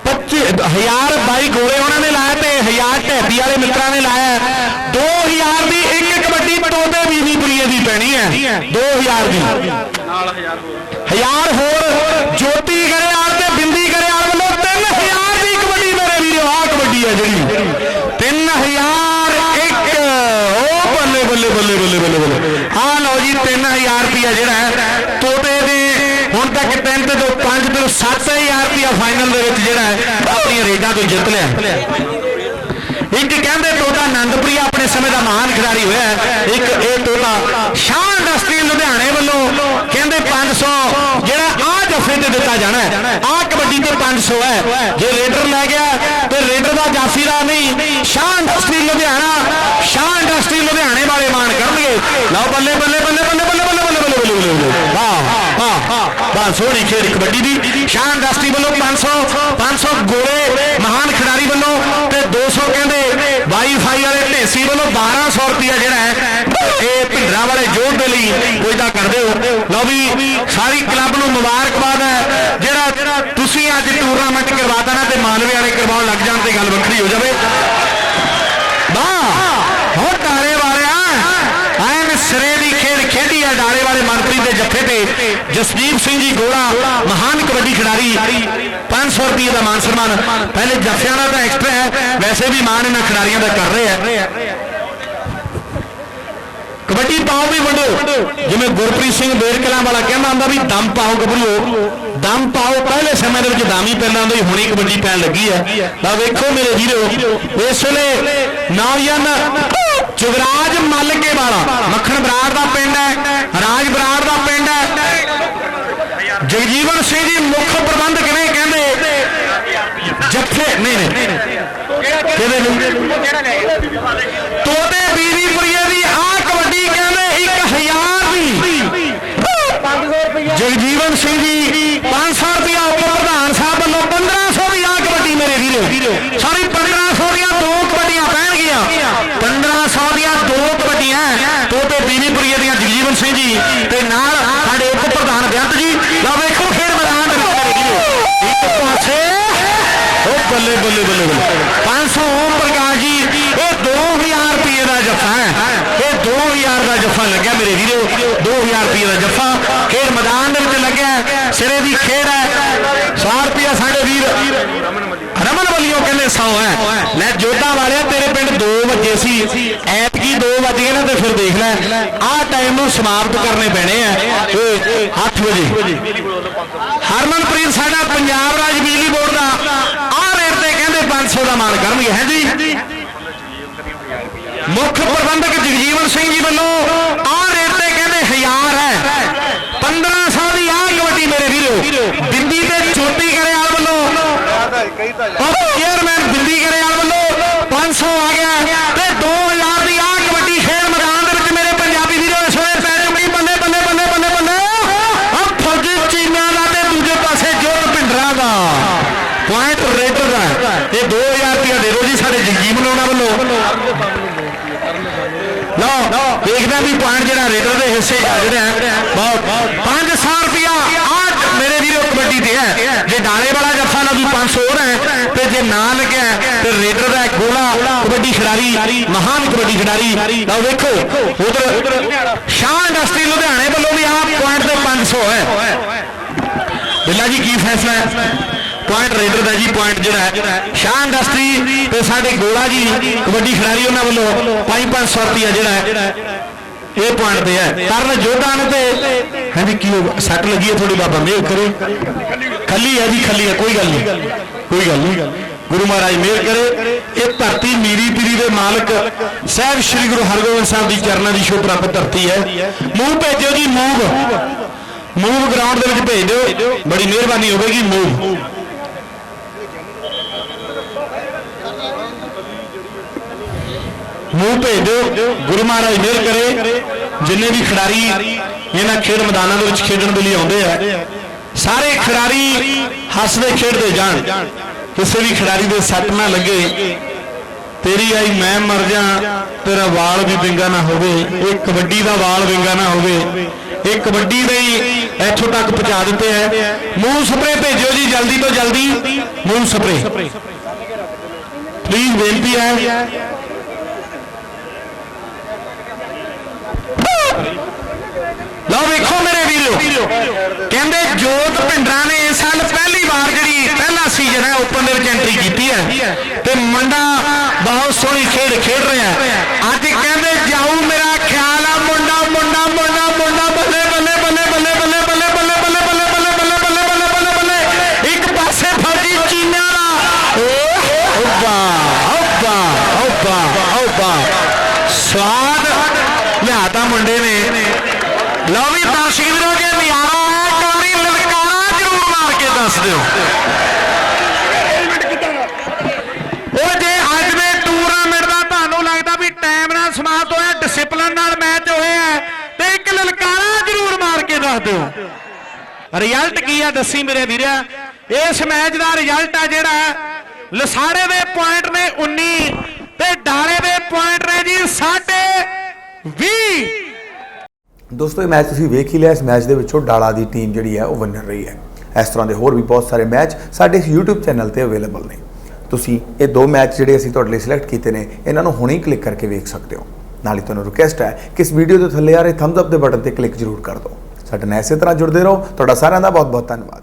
25000 ਬਾਈ ਗੋਲੇ ਉਹਨਾਂ ਨੇ ਲਾਇਆ ਤੇ 1000 ਢੈਪੀ ਵਾਲੇ ਮਿੱਤਰਾਂ ਨੇ ਲਾਇਆ। 2000 ਦੀ ਇੱਕ ਕਬੱਡੀ ਟੋਟੇ ਬੀਬੀਪੁਰੀਏ ਦੀ ਪੈਣੀ ਹੈ। 2000 ਦੀ। ਨਾਲ 1000 ਹੋਰ। ਹਜ਼ਾਰ ਹੋਰ ਜੋਤੀ ਗਰੇਵਾਲ ਤੇ ਬਿੰਦੀ ਗਰੇਵਾਲ ਵੱਲੋਂ 3000 ਦੀ ਕਬੱਡੀ ਮੇਰੇ ਵੀਰੋ ਆ ਕਬੱਡੀ ਬੱਲੇ ਬੱਲੇ ਬੱਲੇ। ਲਓ ਜੀ 3000 ਰੁਪਿਆ ਜਿਹੜਾ ਹੈ, ਤੋਤੇ ਦੇ ਹੁਣ ਤੱਕ ਤਿੰਨ ਤੇ ਦੋ ਪੰਜ ਤੇ 7000 ਰੁਪਿਆ ਫਾਈਨਲ ਦੇ ਵਿੱਚ ਜਿਹੜਾ ਹੈ, ਆਪਣੀਆਂ ਰੇਡਾਂ ਤੋਂ ਜਿੱਤ ਲਿਆ। ਇੱਕ ਕਹਿੰਦੇ ਤੋਤਾ ਆਨੰਦਪੁਰੀ ਆਪਣੇ ਸਮੇਂ ਦਾ ਮਹਾਨ ਖਿਡਾਰੀ ਹੋਇਆ ਇੱਕ ਇਹ ਤੋਤਾ ਸ਼ਾਨ ਰਸਤੀ ਲੁਧਿਆਣੇ ਵੱਲੋਂ ਕਹਿੰਦੇ 500 ਜਿਹੜਾ ਆਹ ਜਫੇ ਤੇ ਦਿੱਤਾ ਜਾਣਾ ਆਹ ਕਬੱਡੀ ਤੇ 500 ਹੈ। ਜੇ ਰੇਡਰ ਲੈ ਗਿਆ ਦਾ ਜਾਫੀ ਦਾ ਸ਼ਾਹ ਇੰਡਸਟਰੀ ਲੁਧਿਆਣਾ ਸ਼ਾਹ ਇੰਡਸਟਰੀ ਲੁਧਿਆਣੇ ਵਾਲੇ ਮਾਣ ਕਰਨਗੇ ਲਓ ਬੱਲੇ ਬੱਲੇ ਬੱਲੇ ਬੱਲੇ ਬੱਲੇ ਬੱਲੇ ਬੱਲੇ ਬੱਲੇ ਬੱਲੇ ਬੱਲੇ ਵਾਹ ਵਾਹ ਵਾਹ ਸੋਹਣੀ ਖੇਡ ਕਬੱਡੀ ਦੀ ਸ਼ਾਹ ਇੰਡਸਟਰੀ ਵੱਲੋਂ 500 500 ਗੋਲੇ ਮਹਾਨ ਖਿਡਾਰੀ ਵੱਲੋਂ ਤੇ 200 ਕਹਿੰਦੇ ਵਾਈਫਾਈ ਵਾਲੇ ਢੇਸੀ ਵੱਲੋਂ 1200 ਰੁਪਿਆ ਜਿਹੜਾ ਹੈ ਇਹ ਭਿੰਡਰਾਂ ਵਾਲੇ ਜੋੜ ਦੇ ਲਈ ਕੋਈ ਤਾਂ ਕਰਦੇ ਹੋ ਲਓ ਵੀ ਸਾਰੀ ਕਲੱਬ ਨੂੰ ਮੁਬਾਰਕ ਹੈ ਜਿਹੜਾ ਤੁਸੀਂ ਅੱਜ ਟੂਰਨਾਮੈਂਟ ਕਰਵਾਤਾ ਨਾ ਤੇ ਮਾਨਵੇ ਵਾਲੇ ਕਰਵਾਉਣ ਲੱਗ ਜਾਣ ਤੇ ਗੱਲ ਵੱਖਰੀ ਹੋ ਜਾਵੇ ਵਾਹ ਹੋ ਡਾਰੇ ਵਾਲਿਆ ਐਨ ਸਿਰੇ ਦੀ ਖੇਡ ਖੇਡੀ ਹੈ ਡਾਰੇ ਵਾਲੇ ਮਨਪ੍ਰੀਤ ਦੇ ਜੱਫੇ ਤੇ ਜਸਦੀਪ ਸਿੰਘ ਜੀ ਗੋੜਾ, ਮਹਾਨ ਕਬੱਡੀ ਖਿਡਾਰੀ 500 ਰੁਪਏ ਦਾ ਮਾਨ ਸਨਮਾਨ। ਪਹਿਲੇ ਜੱਫਿਆਂ ਦਾ ਤਾਂ ਐਕਸਟਰਾ ਹੈ, ਵੈਸੇ ਵੀ ਮਾਨ ਇਹਨਾਂ ਖਿਡਾਰੀਆਂ ਦਾ ਕਰ ਰਹੇ ਆ ਕਬੱਡੀ ਪਾਓ ਵੀ ਵੰਡੋ, ਜਿਵੇਂ ਗੁਰਪ੍ਰੀਤ ਸਿੰਘ ਬੇਰਕਲਾਂ ਵਾਲਾ ਕਹਿੰਦਾ ਹੁੰਦਾ ਵੀ ਦਮ ਪਾਓ ਗੱਭਰੂਓ। ਦਮ ਪਾਓ, ਪਹਿਲੇ ਸਮੇਂ ਦੇ ਵਿੱਚ ਦਾਮੀ ਪੈਂਦਾ ਹੁੰਦਾ ਸੀ, ਹੁਣੀ ਕਬੱਡੀ ਪੈਣ ਲੱਗੀ ਹੈ। ਤਾਂ ਵੇਖੋ ਮੇਰੇ ਵੀਰੋ, ਇਸ ਵੇਲੇ ਨੌਜਵਾਨ ਜੁਗਰਾਜ ਮੱਲਕੇ ਵਾਲਾ, ਮੱਖਣ ਬਰਾੜ ਦਾ ਪਿੰਡ ਹੈ ਰਾਜ ਬਰਾੜ ਦਾ ਪਿੰਡ ਹੈ ਸਿੰਘ ਜੀ, ਮੁੱਖ ਪ੍ਰਬੰਧ ਨੇ ਕਹਿੰਦੇ? ਜੱਫੇ ਨਹੀਂ ਨਹੀਂ। ਕਿਹਦੇ ਨੂੰ ਤੋਤੇ ਬੀਬੀਪੁਰੀਏ ਦੀ ਆ ਕਬੱਡੀ ਕਹਿੰਦੇ 1000 ਦੀ। 500 ਰੁਪਏ ਜਗਜੀਵਨ ਸਿੰਘ ਜੀ 500 ਰੁਪਇਆ ਉਪ ਪ੍ਰਧਾਨ ਸਾਹਿਬ ਵੱਲੋਂ 1500 ਦੀ ਆਹ ਕਬੱਡੀ ਮੇਰੇ ਵੀਰੋ। ਸਾਰੀ 1500 ਦੀਆਂ ਦੋ ਕਬੱਡੀਆਂ ਪੈਣਗੀਆਂ 1500 ਦੀਆਂ ਦੋ ਕਬੱਡੀਆਂ ਤੋਤੇ ਬੀਬੀਪੁਰੀਏ ਦੀਆਂ ਜਗਜੀਵਨ ਸਿੰਘ ਜੀ ਤੇ ਨਾਲ ਸਾਡੇ ਉਪ ਪ੍ਰਧਾਨ ਬੇਅੰਤ ਜੀ ਲਓ ਵੇਖੋ ਖੇਡ ਮੈਦਾਨ ਦੇ ਵਿੱਚ ਮੇਰੇ ਵੀਰੋ ਇੱਕ ਪਾਸੇ ਉਹ ਬੱਲੇ ਬੱਲੇ ਬੱਲੇ ਬੱਲੇ। 500 ਓਮ ਪ੍ਰਕਾਸ਼ ਜੀ, ਇਹ 2000 ਰੁਪਏ ਦਾ ਜੱਫਾ ਹੈ। ਇਹ 2000 ਦਾ ਜੱਫਾ ਲੱਗਿਆ ਮੇਰੇ ਵੀਰੋ। 2000 ਰੁਪਏ ਦਾ ਜੱਫਾ। ਖੇਡ ਮੈਦਾਨ ਦੇ ਵਿੱਚ ਲੱਗਿਆ ਸਿਰੇ ਦੀ ਖੇਡ ਹੈ। 100 ਰੁਪਏ ਸਾਡੇ ਵੀਰ। ਰਮਨ ਵੱਲੋਂ ਕਹਿੰਦੇ 100 ਹੈ। ਲੈ ਜੋਧਾ ਵਾਲਿਆ, ਤੇਰੇ ਪਿੰਡ 2 ਵਜੇ ਸੀ। ਐਤਕੀ 2 ਵਜੇ ਨਾ, ਤੇ ਫਿਰ ਦੇਖ ਲੈ। ਆਹ ਟਾਈਮ ਨੂੰ ਸਮਾਪਤ ਕਰਨੇ ਪੈਣੇ ਆ। 8 ਵਜੇ। ਹਰਮਨਪ੍ਰੀਤ, ਸਾਡਾ ਪੰਜਾਬ ਰਾਜ ਬਿਜਲੀ ਬੋਰਡ ਦਾ 150 ਦਾ ਮਾਨ ਕਰਨਗੇ, ਹੈ ਜੀ? ਮੁੱਖ ਪ੍ਰਬੰਧਕ ਜਗਜੀਵਨ ਸਿੰਘ ਜੀ ਵੱਲੋਂ ਆਹ ਰੇਟ ਤੇ ਕਹਿੰਦੇ 1000 ਹੈ। ਖਿਡਾਰੀ, ਮਹਾਨ ਕਬੱਡੀ ਖਿਡਾਰੀ। ਲਓ ਵੇਖੋ, ਉਧਰ ਸ਼ਾਹ ਇੰਡਸਟਰੀ ਲੁਧਿਆਣੇ ਵੱਲੋਂ ਵੀ ਆ ਪੁਆਇੰਟ ਤੇ 500 ਹੈ। ਬਿੱਲਾ ਜੀ, ਕੀ ਫੈਸਲਾ ਹੈ? ਪੁਆਇੰਟ ਰੇਡਰ ਦਾ ਜੀ ਪੁਆਇੰਟ ਜਿਹੜਾ ਹੈ। ਸ਼ਾਹ ਇੰਡਸਟਰੀ ਤੇ ਸਾਡੇ ਗੋਲਾ ਜੀ, ਕਬੱਡੀ ਖਿਡਾਰੀ ਉਹਨਾਂ ਵੱਲੋਂ 5-500 ਰੁਪਿਆ ਜਿਹੜਾ ਹੈ, ਇਹ ਪੁਆਇੰਟ ਤੇ ਹੈ। ਕਰਨ ਜੋਧਾ ਨੇ ਤੇ ਹਾਂਜੀ ਕੀ ਹੋ ਸੱਟ ਲੱਗੀ ਹੈ ਥੋੜੀ ਬਾਬਾ ਮੇਰ ਕਰੇ। ਖੱਲੀ ਹੈ ਜੀ, ਖੱਲੀ ਹੈ, ਕੋਈ ਗੱਲ ਨਹੀਂ, ਕੋਈ ਗੱਲ ਨਹੀਂ। ਗੁਰੂ ਮਹਾਰਾਜ ਮਿਹਰ ਕਰੇ। ਇਹ ਧਰਤੀ ਮੀਰੀ ਪੀਰੀ ਦੇ ਮਾਲਕ ਸਾਹਿਬ ਸ੍ਰੀ ਗੁਰੂ ਹਰਗੋਬਿੰਦ ਸਾਹਿਬ ਦੀ ਚਰਨਾਂ ਦੀ ਸ਼ੋਭ ਪ੍ਰਾਪਤ ਧਰਤੀ ਹੈ। ਮੂੰਹ ਭੇਜੋ ਜੀ ਮੂਵ ਮੂਵ ਗਰਾਊਂਡ ਦੇ ਵਿੱਚ ਭੇਜ ਦਿਓ। ਬੜੀ ਮਿਹਰਬਾਨੀ ਹੋਵੇਗੀ ਮੂਵ ਮੂਵ ਭੇਜ ਦਿਓ। ਗੁਰੂ ਮਹਾਰਾਜ ਮਿਹਰ ਕਰੇ। ਜਿੰਨੇ ਵੀ ਖਿਡਾਰੀ ਇਹਨਾਂ ਖੇਡ ਮੈਦਾਨਾਂ ਦੇ ਵਿੱਚ ਖੇਡਣ ਦੇ ਲਈ ਆਉਂਦੇ ਆ, ਸਾਰੇ ਖਿਡਾਰੀ ਹੱਸਦੇ ਖੇਡਦੇ ਜਾਣ। ਕਿਸੇ ਵੀ ਖਿਡਾਰੀ ਦੇ ਸੱਟ ਨਾ ਲੱਗੇ, ਤੇਰੀ ਆਈ ਮੈਂ ਮਰ ਜਾ, ਤੇਰਾ ਵਾਲ ਵੀ ਵਿੰਗਾ ਨਾ ਹੋਵੇ, ਇਹ ਕਬੱਡੀ ਦਾ ਵਾਲ ਵਿੰਗਾ ਨਾ ਹੋਵੇ, ਇਹ ਕਬੱਡੀ ਦੇ ਹੀ ਇੱਥੋਂ ਤੱਕ ਪਹੁੰਚਾ ਦਿੱਤੇ ਹੈ ਮੂੰਹ ਸਪਰੇ ਭੇਜੋ ਜੀ ਜਲਦੀ ਤੋਂ ਜਲਦੀ, ਮੂੰਹ ਸਪਰੇ ਪਲੀਜ਼ ਬੇਨਤੀ ਹੈ। ਲਓ ਵੇਖੋ ਮੇਰੇ ਵੀਰੋ, ਕਹਿੰਦੇ ਜੋਤ ਭਿੰਡਰਾਂ ਨੇ ਇਸ ਸਾਲ ਪਹਿਲੀ ਵਾਰ ਜਿਹੜੀ ਪਹਿਲਾ ਸੀਜ਼ਨ ਹੈ ਓਪਨ ਦੇ ਵਿੱਚ ਐਂਟਰੀ ਕੀਤੀ ਹੈ ਤੇ ਮੁੰਡਾ ਬਹੁਤ ਸੋਹਣੀ ਖੇਡ ਖੇਡ ਰਿਹਾ ਅੱਜ ਕਹਿੰਦੇ ਜਾਊ ਸਮਾਪਤ ਨਾਲ ਮੈਚ ਹੋਇਆ ਤੇ ਇੱਕ ਲਲਕਾਰਾ ਜ਼ਰੂਰ ਮਾਰ ਕੇ ਦੱਸ ਦਿਓ। ਰਿਜ਼ਲਟ ਕੀ ਆ ਦੱਸੀ ਮੇਰੇ ਵੀਰਾ ਇਸ ਮੈਚ ਦਾ ਰਿਜ਼ਲਟ ਆ ਜਿਹੜਾ ਲਸਾੜੇ ਦੇ ਪੁਆਇੰਟ ਨੇ 19 ਤੇ ਡਾਲੇ ਦੇ ਪੁਆਇੰਟ ਨੇ ਜੀ 20 ਦੋਸਤੋ, ਇਹ ਮੈਚ ਤੁਸੀਂ ਵੇਖ ਹੀ ਲਿਆ। ਇਸ ਮੈਚ ਦੇ ਵਿੱਚੋਂ ਡਾਲਾ ਦੀ ਟੀਮ ਜਿਹੜੀ ਹੈ ਉਹ ਵਿਨਰ ਰਹੀ ਹੈ। ਇਸ ਤਰ੍ਹਾਂ ਦੇ ਹੋਰ ਵੀ ਬਹੁਤ ਸਾਰੇ ਮੈਚ ਸਾਡੇ ਇਸ YouTube ਚੈਨਲ ਤੇ ਅਵੇਲੇਬਲ ਨੇ। ਤੁਸੀਂ ਇਹ ਦੋ ਮੈਚ ਜਿਹੜੇ ਅਸੀਂ ਤੁਹਾਡੇ ਲਈ ਸਿਲੈਕਟ ਕੀਤੇ ਨੇ, ਇਹਨਾਂ ਨੂੰ ਹੁਣੇ ਕਲਿੱਕ ਕਰਕੇ ਵੇਖ ਸਕਦੇ ਹੋ। ਨਾਲ ਹੀ ਤੁਹਾਨੂੰ ਰਿਕੁਐਸਟ ਹੈ ਕਿ ਇਸ ਵੀਡੀਓ ਦੇ ਥੱਲੇ ਆ ਰਹੇ ਥੰਬਸ ਅਪ ਦੇ ਬਟਨ ਤੇ ਕਲਿੱਕ ਜ਼ਰੂਰ ਕਰ ਦਿਓ। ਸਾਡੇ ਨਾਲ ਇਸੇ ਤਰ੍ਹਾਂ ਜੁੜਦੇ ਰਹੋ। ਤੁਹਾਡਾ ਸਾਰਿਆਂ ਦਾ ਬਹੁਤ ਬਹੁਤ ਧੰਨਵਾਦ।